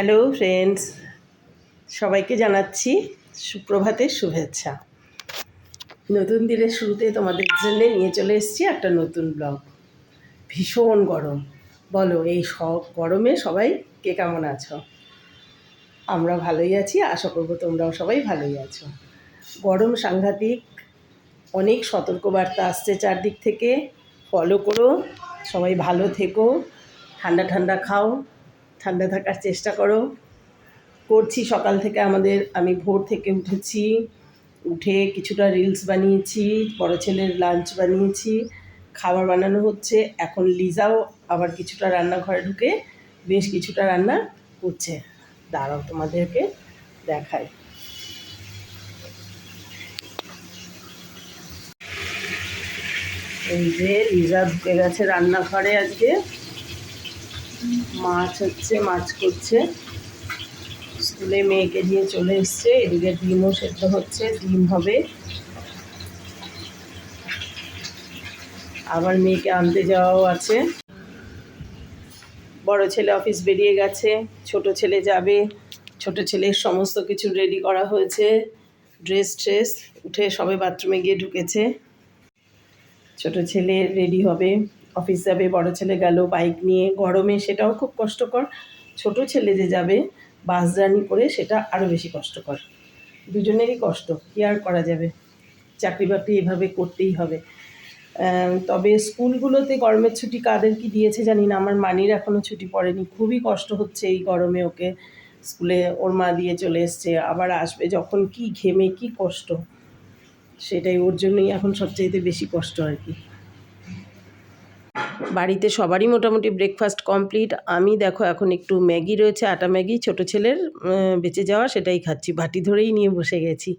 Hello friends সবাইকে জানাচ্ছি সুপ্রভাতের শুভেচ্ছা। নতুন দিনের শুরুতে তোমাদের জন্য নিয়ে চলে এসেছি একটা নতুন ব্লগ ভীষণ গরম। বলো, এই সব গরমে সবাই কে কেমন আছো? আমরা ভালোই আছি, আশা করব তোমরাও সবাই ভালোই আছো। গরম সাংঘাতিক অনেক সতর্কবার্তা আসছে চারদিক থেকে। ফলো করো, সবাই ভালো থেকো, ঠান্ডা ঠান্ডা খাও। ঠান্ডা থাকার চেষ্টা করো। করছি সকাল থেকে আমাদের, আমি ভোর থেকে উঠেছি। উঠে কিছুটা রিলস বানিয়েছি, বড় ছেলের লাঞ্চ বানিয়েছি, খাবার বানানো হচ্ছে। এখন লিজাও আবার কিছুটা রান্নাঘরে ঢুকে বেশ কিছুটা রান্না করছে। দাঁড়াও তোমাদেরকে দেখাই। এই যে লিজা ঢুকে গেছে রান্নাঘরে আজকে। মাছ হচ্ছে, মাছ করছে। স্কুলে মেয়েকে দিয়ে চলে এসছে। এদিকে ডিমও সেদ্ধ হচ্ছে, ডিম হবে। আবার মেয়েকে আনতে যাওয়াও আছে। বড় ছেলে অফিস বেরিয়ে গেছে, ছোট ছেলে যাবে। ছোট ছেলের সমস্ত কিছু রেডি করা হয়েছে। ড্রেস ট্রেস উঠে সবে বাথরুমে গিয়ে ঢুকেছে। ছোট ছেলে রেডি হবে। অফিস যাবে, বড় ছেলে গেল বাইক নিয়ে। গরমে সেটাও খুব কষ্টকর। ছোট ছেলে যে যাবে বাস জার্নি করে সেটা আরও বেশি কষ্টকর। দুজনেরই কষ্ট, কী আর করা যাবে? চাকরি বাকরি এভাবে করতেই হবে। তবে স্কুলগুলোতে গরমের ছুটি কাদের কি দিয়েছে জানি না। আমার মানির এখনও ছুটি পড়েনি। খুবই কষ্ট হচ্ছে এই গরমে ওকে স্কুলে ওর মা দিয়ে চলে এসছে। আবার আসবে যখন কি ঘেমে কি কষ্ট। সেটাই ওর জন্যই এখন সবচাইতে বেশি কষ্ট আর কি। বাড়িতে সবারই মোটামুটি ব্রেকফাস্ট কমপ্লিট আমি দেখো এখন একটু ম্যাগি রয়েছে, আটা ম্যাগি, ছোট ছেলের বেঁচে যাওয়া, সেটাই খাচ্ছি। বাটি ধরেই নিয়ে বসে গেছি।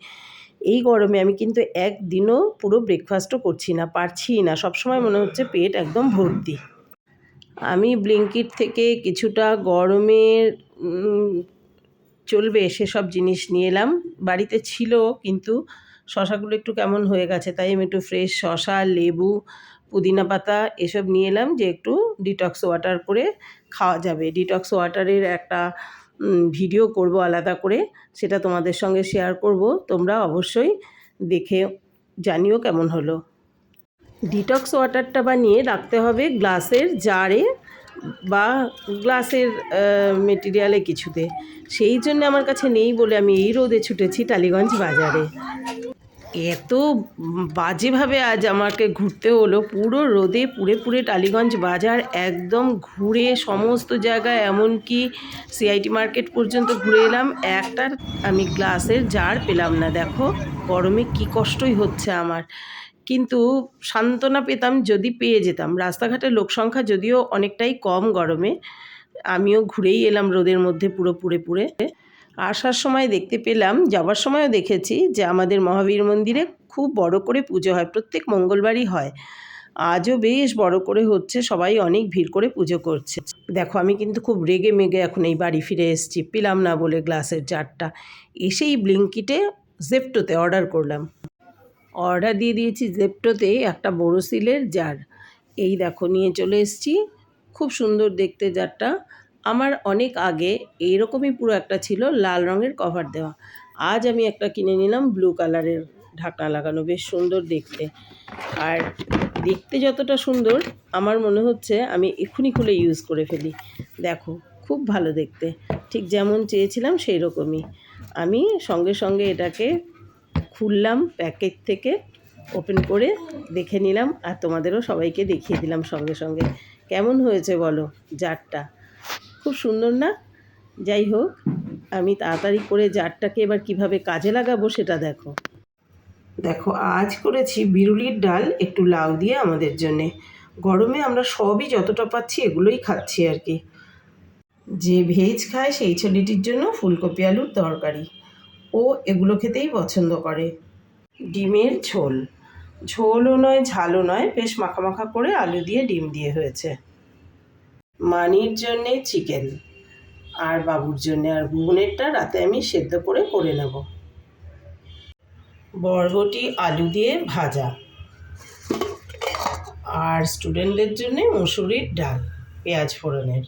এই গরমে আমি কিন্তু একদিনও পুরো ব্রেকফাস্টও করছি না পারছি না। সবসময় মনে হচ্ছে পেট একদম ভর্তি। আমি ব্লিঙ্কিট থেকে কিছুটা গরমের চলবে সেসব জিনিস নিয়ে এলাম। বাড়িতে ছিল কিন্তু শশাগুলো একটু কেমন হয়ে গেছে, তাই আমি একটু ফ্রেশ শশা, লেবু পুদিনা পাতা এসব নিয়ে এলাম যে একটু ডিটক্স ওয়াটার করে খাওয়া যাবে। ডিটক্স ওয়াটারের একটা ভিডিও করব আলাদা করে, সেটা তোমাদের সঙ্গে শেয়ার করব। তোমরা অবশ্যই দেখে জানিও কেমন হলো। ডিটক্স ওয়াটারটা বানিয়ে রাখতে হবে গ্লাসের জারে বা গ্লাসের মেটেরিয়ালে কিছুতে। সেই জন্য আমার কাছে নেই বলে আমি এই রোদে ছুটেছি টালিগঞ্জ বাজারে। এত বাজেভাবে আজ আমাকে ঘুরতে হলো। পুরো রোদে পুড়ে পুড়ে টালিগঞ্জ বাজার একদম ঘুরে সমস্ত জায়গায়, এমনকি সিআইটি মার্কেট পর্যন্ত ঘুরে এলাম। একটার আমি গ্লাসের জার পেলাম না, দেখো। গরমে কি কষ্টই হচ্ছে আমার। কিন্তু সান্ত্বনা পেতাম যদি পেয়ে যেতাম। রাস্তাঘাটের লোক সংখ্যা যদিও অনেকটাই কম গরমে, আমিও ঘুরেই এলাম রোদের মধ্যে পুরো পুড়ে পুড়ে। আসার সময় দেখতে পেলাম, যাওয়ার সময়ও দেখেছি যে আমাদের মহাবীর মন্দিরে খুব বড় করে পুজো হয়, প্রত্যেক মঙ্গলবারই হয়। আজও বেশ বড় করে হচ্ছে, সবাই অনেক ভিড় করে পুজো করছে। দেখো, আমি কিন্তু খুব রেগে মেগে এখন এই বাড়ি ফিরে এসেছি, পেলাম না বলে গ্লাসের জারটা। এসেই ব্লিঙ্কিটে জেপটোতে অর্ডার করলাম। অর্ডার দিয়ে দিয়েছি জেপটোতে একটা বোরোসিলের জার। এই দেখো, নিয়ে চলে এসেছি। খুব সুন্দর দেখতে জারটা। আমার অনেক আগে এইরকমই পুরো একটা ছিল লাল রঙের কভার দেওয়া। আজ আমি একটা কিনে নিলাম ব্লু কালারের ঢাকনা লাগানো, বেশ সুন্দর দেখতে। আর দেখতে যতটা সুন্দর, আমার মনে হচ্ছে আমি এক্ষুনি খুলে ইউজ করে ফেলি। দেখো, খুব ভালো দেখতে। ঠিক যেমন চেয়েছিলাম সেই রকমই আমি সঙ্গে সঙ্গে এটাকে খুললাম প্যাকেট থেকে ওপেন করে দেখে নিলাম আর তোমাদেরও সবাইকে দেখিয়ে দিলাম সঙ্গে সঙ্গে। কেমন হয়েছে বলো? জারটা। খুব সুন্দর না? যাই হোক, আমি তাড়াতাড়ি করে জারটাকে এবার কীভাবে কাজে লাগাবো সেটা দেখো। দেখো, আজ করেছি বিরুলির ডাল, একটু লাউ দিয়ে আমাদের জন্যে। গরমে আমরা সবই যতটা পাচ্ছি এগুলোই খাচ্ছি আর কি। যে ভেজ খায় সেই ছেলেটির জন্য ফুলকপি আলুর তরকারি। ও এগুলো খেতেই পছন্দ করে। ডিমের ঝোল। ঝোলও নয়, ঝালও নয়, বেশ মাখা মাখা করে আলু দিয়ে ডিম দিয়ে হয়েছে। মানির জন্যে চিকেন আর বাবুর জন্যে আর বোনেরটা রাতে আমি সেদ্ধ করে করে নেব। বরবটি, আলু দিয়ে ভাজা। আর স্টুডেন্টদের জন্যে মুসুরির ডাল, পেঁয়াজ ফোড়নের।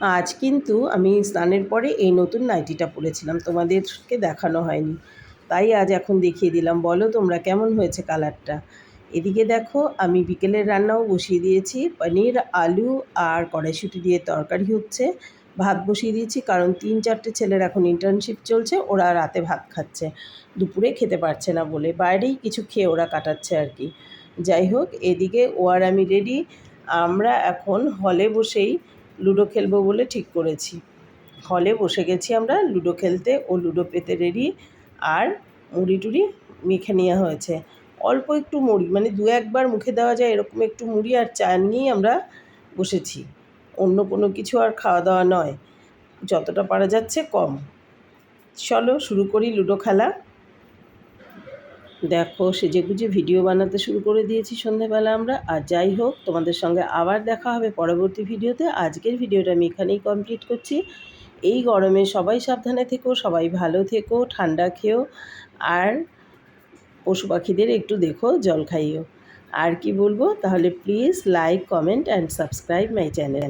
আজ কিন্তু আমি স্নানের পরে এই নতুন নাইটিটা পরেছিলাম, তোমাদেরকে দেখানো হয়নি। তাই আজ এখন দেখিয়ে দিলাম। বলো তোমরা কেমন হয়েছে কালারটা এদিকে দেখো, আমি বিকেলের রান্নাও বসিয়ে দিয়েছি। পনির, আলু আর কড়াইশুঁটি দিয়ে তরকারি হচ্ছে। ভাত বসিয়ে দিয়েছি কারণ তিন চারটে ছেলের এখন ইন্টার্নশিপ চলছে, ওরা রাতে ভাত খাচ্ছে। দুপুরে খেতে পারছে না বলে, বাইরেই কিছু খেয়ে ওরা কাটাচ্ছে আর কি। যাই হোক, এদিকে ও আর আমি রেডি আমরা এখন হলে বসেই লুডো খেলব বলে ঠিক করেছি। হলে বসে গেছি আমরা লুডো খেলতে, ও লুডো পেতে রেডি আর মুড়ি টুড়ি মেখে নেওয়া হয়েছে। অল্প একটু মুড়ি মানে দু একবার মুখে দেওয়া যায় এরকম একটু মুড়ি আর চা নিয়েই আমরা বসেছি। অন্য কোনো কিছু আর খাওয়া দাওয়া নয়, যতটা পারা যাচ্ছে কম। চলো শুরু করি লুডো খেলা। দেখো সেজে গুজে ভিডিও বানাতে শুরু করে দিয়েছি সন্ধেবেলা আমরা, আর যাই হোক, তোমাদের সঙ্গে আবার দেখা হবে পরবর্তী ভিডিওতে। আজকের ভিডিওটা আমি এখানেই কমপ্লিট করছি। এই গরমে সবাই সাবধানে থেকো, সবাই ভালো থেকো, ঠান্ডা খেও, আর পশু পাখিদের একটু দেখো, জল খাইও। আর কি বলব? তাহলে please like comment and subscribe my channel